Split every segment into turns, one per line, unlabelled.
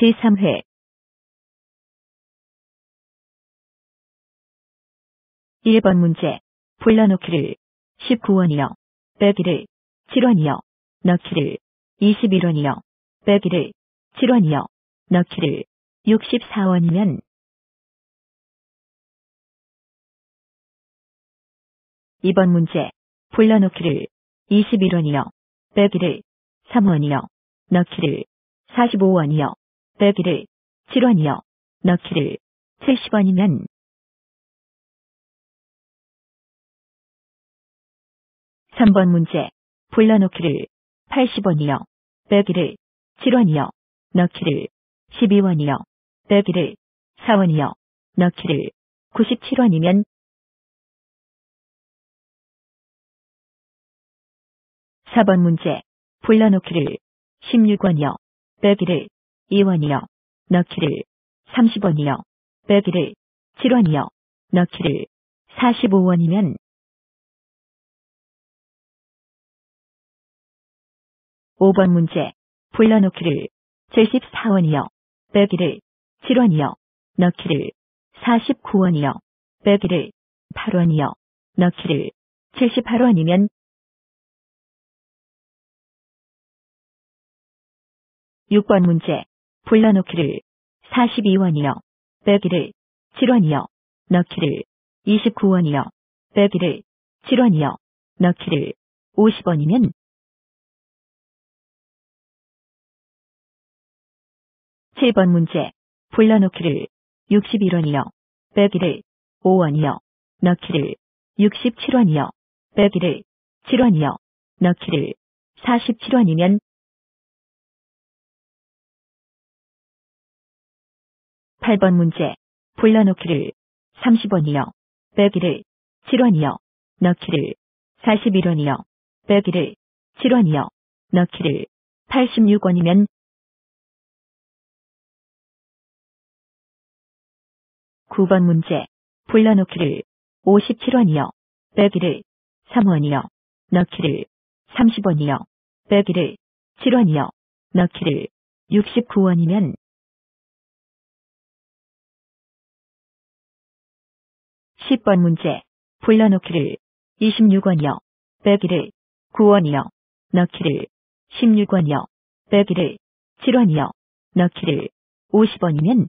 제3회 1번 문제 불러놓기를 19원이요. 빼기를 7원이요. 넣기를 21원이요. 빼기를 7원이요. 넣기를 64원이면 2번 문제 불러놓기를 21원이요. 빼기를 3원이요. 넣기를 45원이요. 빼기를 7원이요. 넣기를 70원이면 3번 문제 불러놓기를 80원이요. 빼기를 7원이요. 넣기를 12원이요. 빼기를 4원이요. 넣기를 97원이면 4번 문제 불러놓기를 16원이요. 빼기를 2원이요. 넣기를 30원이요. 빼기를 7원이요. 넣기를 45원이면 5번 문제 불러놓기를 74원이요. 빼기를 7원이요. 넣기를 49원이요. 빼기를 8원이요. 넣기를 78원이면 6번 문제 불러놓기를 42원이요. 빼기를 7원이요. 넣기를 29원이요. 빼기를 7원이요. 넣기를 50원이면 7번 문제 불러놓기를 61원이요. 빼기를 5원이요. 넣기를 67원이요. 빼기를 7원이요. 넣기를 47원이면 8번 문제 불러놓기를 30원이요. 빼기를 7원이요. 넣기를 41원이요. 빼기를 7원이요. 넣기를 86원이면 9번 문제 불러놓기를 57원이요. 빼기를 3원이요. 넣기를 30원이요. 빼기를 7원이요. 넣기를 69원이면 10번 문제 불러놓기를 26원이요. 빼기를 9원이요. 넣기를 16원이요. 빼기를 7원이요. 넣기를 50원이면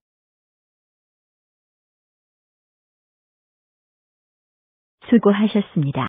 수고하셨습니다.